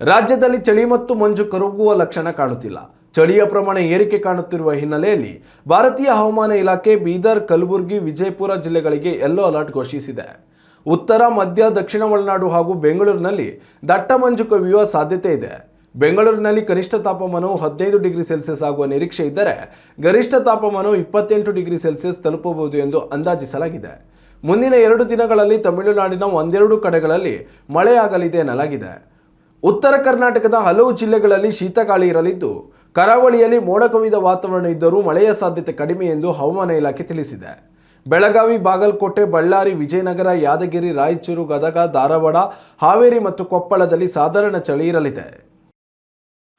ರಾಜ್ಯದಲ್ಲಿ ಚಳಿ ಮತ್ತು ಮಂಜು ಕರಗುವ ಲಕ್ಷಣ ಕಾಣುತ್ತಿಲ್ಲ. ಚಳಿಯ ಪ್ರಮಾಣ ಏರಿಕೆ ಕಾಣುತ್ತಿರುವ ಹಿನ್ನೆಲೆಯಲ್ಲಿ ಭಾರತೀಯ ಹವಾಮಾನ ಇಲಾಖೆ ಬೀದರ್, ಕಲಬುರಗಿ, ವಿಜಯಪುರ ಜಿಲ್ಲೆಗಳಿಗೆ ಯೆಲ್ಲೋ ಅಲರ್ಟ್ ಘೋಷಿಸಿದೆ. ಉತ್ತರ, ಮಧ್ಯ, ದಕ್ಷಿಣ ಒಳನಾಡು ಹಾಗೂ ಬೆಂಗಳೂರಿನಲ್ಲಿ ದಟ್ಟ ಮಂಜು ಕವಿಯುವ ಸಾಧ್ಯತೆ ಇದೆ. ಬೆಂಗಳೂರಿನಲ್ಲಿ ಕನಿಷ್ಠ ತಾಪಮಾನವು ಹದಿನೈದು ಡಿಗ್ರಿ ಸೆಲ್ಸಿಯಸ್ ಆಗುವ ನಿರೀಕ್ಷೆ ಇದ್ದರೆ ಗರಿಷ್ಠ ತಾಪಮಾನವು ಇಪ್ಪತ್ತೆಂಟು ಡಿಗ್ರಿ ಸೆಲ್ಸಿಯಸ್ ತಲುಪಬಹುದು ಎಂದು ಅಂದಾಜಿಸಲಾಗಿದೆ. ಮುಂದಿನ ಎರಡು ದಿನಗಳಲ್ಲಿ ತಮಿಳುನಾಡಿನ ಒಂದೆರಡು ಕಡೆಗಳಲ್ಲಿ ಮಳೆಯಾಗಲಿದೆ ಎನ್ನಲಾಗಿದೆ. ಉತ್ತರ ಕರ್ನಾಟಕದ ಹಲವು ಜಿಲ್ಲೆಗಳಲ್ಲಿ ಶೀತಗಾಳಿ ಇರಲಿದ್ದು, ಕರಾವಳಿಯಲ್ಲಿ ಮೋಡ ಕವಿದ ವಾತಾವರಣ ಇದ್ದರೂ ಮಳೆಯ ಸಾಧ್ಯತೆ ಕಡಿಮೆ ಎಂದು ಹವಾಮಾನ ಇಲಾಖೆ ತಿಳಿಸಿದೆ. ಬೆಳಗಾವಿ, ಬಾಗಲಕೋಟೆ, ಬಳ್ಳಾರಿ, ವಿಜಯನಗರ, ಯಾದಗಿರಿ, ರಾಯಚೂರು, ಗದಗ, ಧಾರವಾಡ, ಹಾವೇರಿ ಮತ್ತು ಕೊಪ್ಪಳದಲ್ಲಿ ಸಾಧಾರಣ ಚಳಿ ಇರಲಿದೆ.